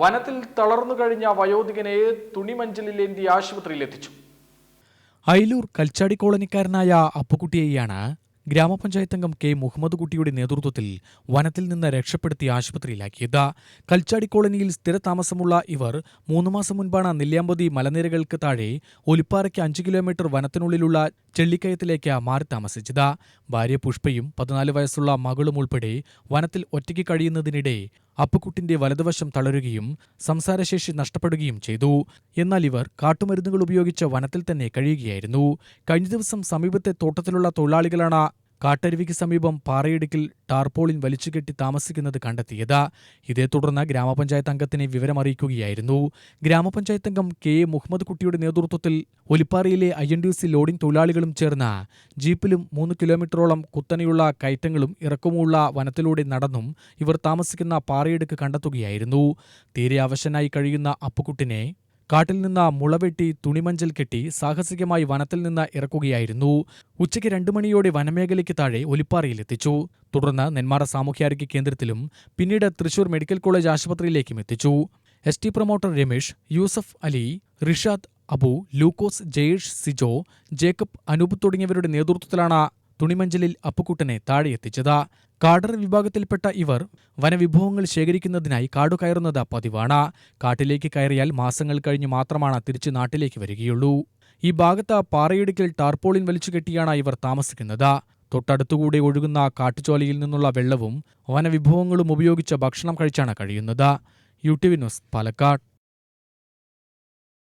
വനത്തിൽ തളർന്നു കഴിഞ്ഞ വയോധികനെ തുണിമഞ്ചലിലേന്തി ആശുപത്രിയിൽ എത്തിച്ചു. അയിലൂർ കൽച്ചാടി കോളനിക്കാരനായ അപ്പുകുട്ടിയെയാണ് ഗ്രാമപഞ്ചായത്ത് അംഗം കെ മുഹമ്മദ് കുട്ടിയുടെ നേതൃത്വത്തിൽ വനത്തിൽ നിന്ന് രക്ഷപ്പെടുത്തി ആശുപത്രിയിലാക്കിയത്. കൽച്ചാടി കോളനിയിൽ സ്ഥിരതാമസമുള്ള ഇവർ മൂന്ന് മാസം മുൻപാണ് നെല്ലിയാമ്പതി മലനിരകൾക്ക് താഴെ ഒലിപ്പാറയ്ക്ക് അഞ്ച് കിലോമീറ്റർ വനത്തിനുള്ളിലുള്ള ചെള്ളിക്കയത്തിലേക്ക് മാറി താമസിച്ചത്. ഭാര്യ പുഷ്പയും പതിനാല് വയസ്സുള്ള മകളും ഉൾപ്പെടെ വനത്തിൽ ഒറ്റയ്ക്ക് കഴിയുന്നതിനിടെ അപ്പുക്കുട്ടിന്റെ വലതുവശം തളരുകയും സംസാരശേഷി നഷ്ടപ്പെടുകയും ചെയ്തു. എന്നാൽ ഇവർ കാട്ടുമരുന്നുകൾ ഉപയോഗിച്ച വനത്തിൽ തന്നെ കഴിയുകയായിരുന്നു. കഴിഞ്ഞ ദിവസം സമീപത്തെ തോട്ടത്തിലുള്ള തൊഴിലാളികളാണ് കാട്ടരുവിക്ക് സമീപം പാറയിടുക്കിൽ ടാർപോളിൻ വലിച്ചുകെട്ടി താമസിക്കുന്നത് കണ്ടെത്തിയത്. ഇതേ തുടർന്ന് ഗ്രാമപഞ്ചായത്ത് അംഗത്തിനെ വിവരമറിയിക്കുകയായിരുന്നു. ഗ്രാമപഞ്ചായത്ത് അംഗം കെ. എ. മുഹമ്മദ് കുട്ടിയുടെ നേതൃത്വത്തിൽ ഒലിപ്പാറയിലെ I N D C loading തൊഴിലാളികളും ചേർന്ന് ജീപ്പിലും മൂന്ന് കിലോമീറ്ററോളം കുത്തനെയുള്ള കയറ്റങ്ങളും ഇറക്കമുള്ള വനത്തിലൂടെ നടന്നും ഇവർ താമസിക്കുന്ന പാറയിടുക്ക് കണ്ടെത്തുകയായിരുന്നു. തീരെ അവശനായി കഴിയുന്ന അപ്പുക്കുട്ടിനെ കാട്ടിൽ നിന്ന് മുളവെട്ടി തുണിമഞ്ചൽ കെട്ടി സാഹസികമായി വനത്തിൽ നിന്ന് ഇറക്കുകയായിരുന്നു. ഉച്ചയ്ക്ക് രണ്ടു മണിയോടെ വനമേഖലയ്ക്ക് താഴെ ഒലിപ്പാറയിലെത്തിച്ചു തുടർന്ന് നെന്മാറ സാമൂഹ്യാരോഗ്യ കേന്ദ്രത്തിലും പിന്നീട് തൃശൂർ മെഡിക്കൽ കോളേജ് ആശുപത്രിയിലേക്കും എത്തിച്ചു. S T promoter Ramesh Yusuf Ali Rishad Abu Lukose Jayesh Sijo Jacob Anoop തുടങ്ങിയവരുടെ നേതൃത്വത്തിലാണ് തുണിമഞ്ചലിൽ അപ്പുക്കുട്ടനെ താഴെയെത്തിച്ചത്. കാഡർ വിഭാഗത്തിൽപ്പെട്ട ഇവർ വനവിഭവങ്ങൾ ശേഖരിക്കുന്നതിനായി കാടു കയറുന്നത് പതിവാണ്. കാട്ടിലേക്ക് കയറിയാൽ മാസങ്ങൾ കഴിഞ്ഞ് മാത്രമാണ് തിരിച്ചു നാട്ടിലേക്ക് വരികയുള്ളൂ. ഈ ഭാഗത്ത് പാറയിടുക്കിൽ ടാർപോളിൻ വലിച്ചു കെട്ടിയാണ് ഇവർ താമസിക്കുന്നത്. തൊട്ടടുത്തുകൂടെ ഒഴുകുന്ന കാട്ടുചോലയിൽ നിന്നുള്ള വെള്ളവും വനവിഭവങ്ങളും ഉപയോഗിച്ച് ഭക്ഷണം കഴിച്ചാണ് കഴിയുന്നത്. U T V news Palakkad.